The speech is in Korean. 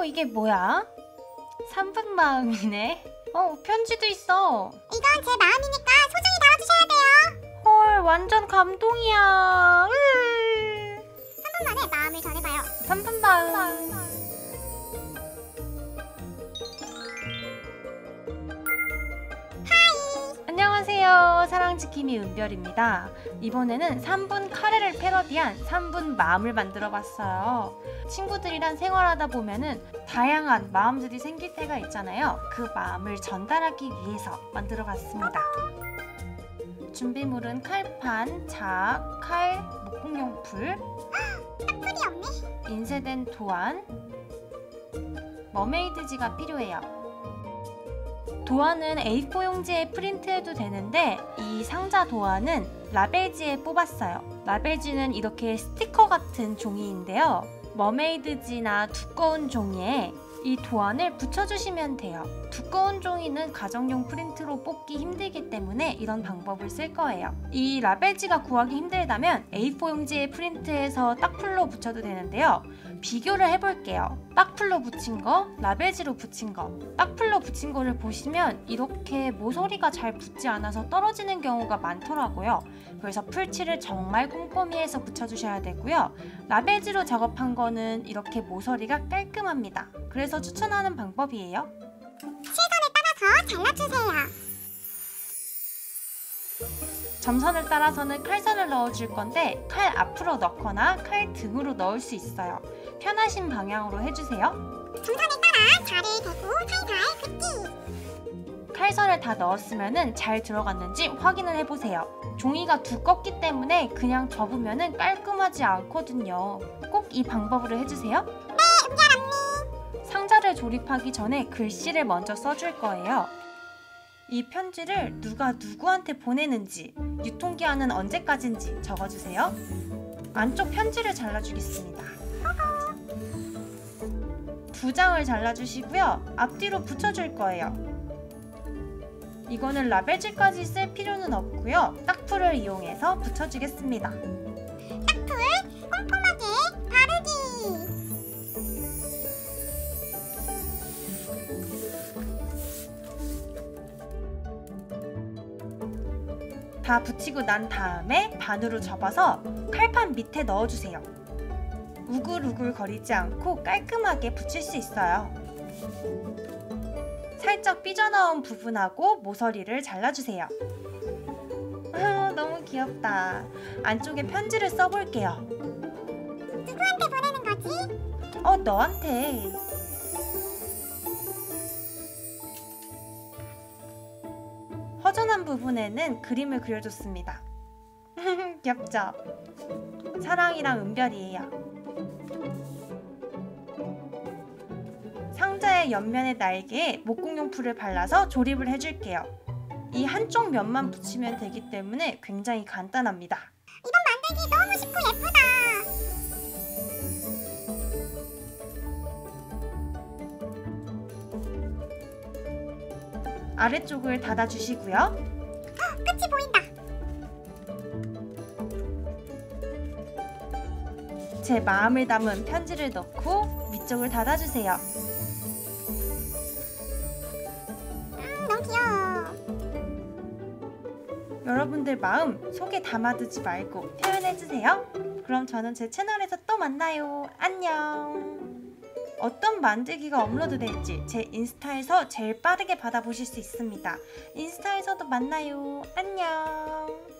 어, 이게 뭐야? 3분 마음이네. 어, 편지도 있어. 이건 제 마음이니까 소중히 다뤄주셔야 돼요. 헐, 완전 감동이야. 지킴이 은별입니다. 이번에는 3분 카레를 패러디한 3분 마음을 만들어 봤어요. 친구들이랑 생활하다 보면은 다양한 마음들이 생길 때가 있잖아요. 그 마음을 전달하기 위해서 만들어 봤습니다. 준비물은 칼판, 작, 칼, 목공용풀, 없네. 인쇄된 도안, 머메이드지가 필요해요. 도안은 A4 용지에 프린트해도 되는데 이 상자 도안은 라벨지에 뽑았어요. 라벨지는 이렇게 스티커 같은 종이인데요. 머메이드지나 두꺼운 종이에 이 도안을 붙여주시면 돼요. 두꺼운 종이는 가정용 프린트로 뽑기 힘들기 때문에 이런 방법을 쓸 거예요. 이 라벨지가 구하기 힘들다면 A4 용지에 프린트해서 딱풀로 붙여도 되는데요. 비교를 해볼게요. 딱풀로 붙인 거, 라벨지로 붙인 거. 딱풀로 붙인 거를 보시면 이렇게 모서리가 잘 붙지 않아서 떨어지는 경우가 많더라고요. 그래서 풀칠을 정말 꼼꼼히 해서 붙여주셔야 되고요. 라벨지로 작업한 거는 이렇게 모서리가 깔끔합니다. 그래서 추천하는 방법이에요. 더 잘라주세요. 점선을 따라서는 칼선을 넣어줄 건데 칼 앞으로 넣거나 칼 등으로 넣을 수 있어요. 편하신 방향으로 해주세요. 점선에 따라 자를 대고 살살 긋기. 칼선을 다 넣었으면 잘 들어갔는지 확인을 해보세요. 종이가 두껍기 때문에 그냥 접으면 깔끔하지 않거든요. 꼭 이 방법으로 해주세요. 상자를 조립하기 전에 글씨를 먼저 써줄 거예요. 이 편지를 누가 누구한테 보내는지, 유통기한은 언제까지인지 적어주세요. 안쪽 편지를 잘라주겠습니다. 두 장을 잘라주시고요. 앞뒤로 붙여줄 거예요. 이거는 라벨지까지 쓸 필요는 없고요. 딱풀을 이용해서 붙여주겠습니다. 다 붙이고 난 다음에 반으로 접어서 칼판 밑에 넣어주세요. 우글우글 거리지 않고 깔끔하게 붙일 수 있어요. 살짝 삐져나온 부분하고 모서리를 잘라주세요. 아, 너무 귀엽다. 안쪽에 편지를 써볼게요. 누구한테 보내는 거지? 어, 너한테. 부분에는 그림을 그려줬습니다. 귀엽죠? 사랑이랑 은별이에요. 상자의 옆면의 날개에 목공용풀을 발라서 조립을 해줄게요. 이 한쪽 면만 붙이면 되기 때문에 굉장히 간단합니다. 만들기 너무 쉽고 예쁘다. 아래쪽을 닫아주시고요. 끝이 보인다. 제 마음을 담은 편지를 넣고 위쪽을 닫아주세요. 음, 너무 귀여워. 여러분들 마음 속에 담아두지 말고 표현해주세요. 그럼 저는 제 채널에서 또 만나요. 안녕. 어떤 만들기가 업로드 될지 제 인스타에서 제일 빠르게 받아보실 수 있습니다. 인스타에서도 만나요. 안녕.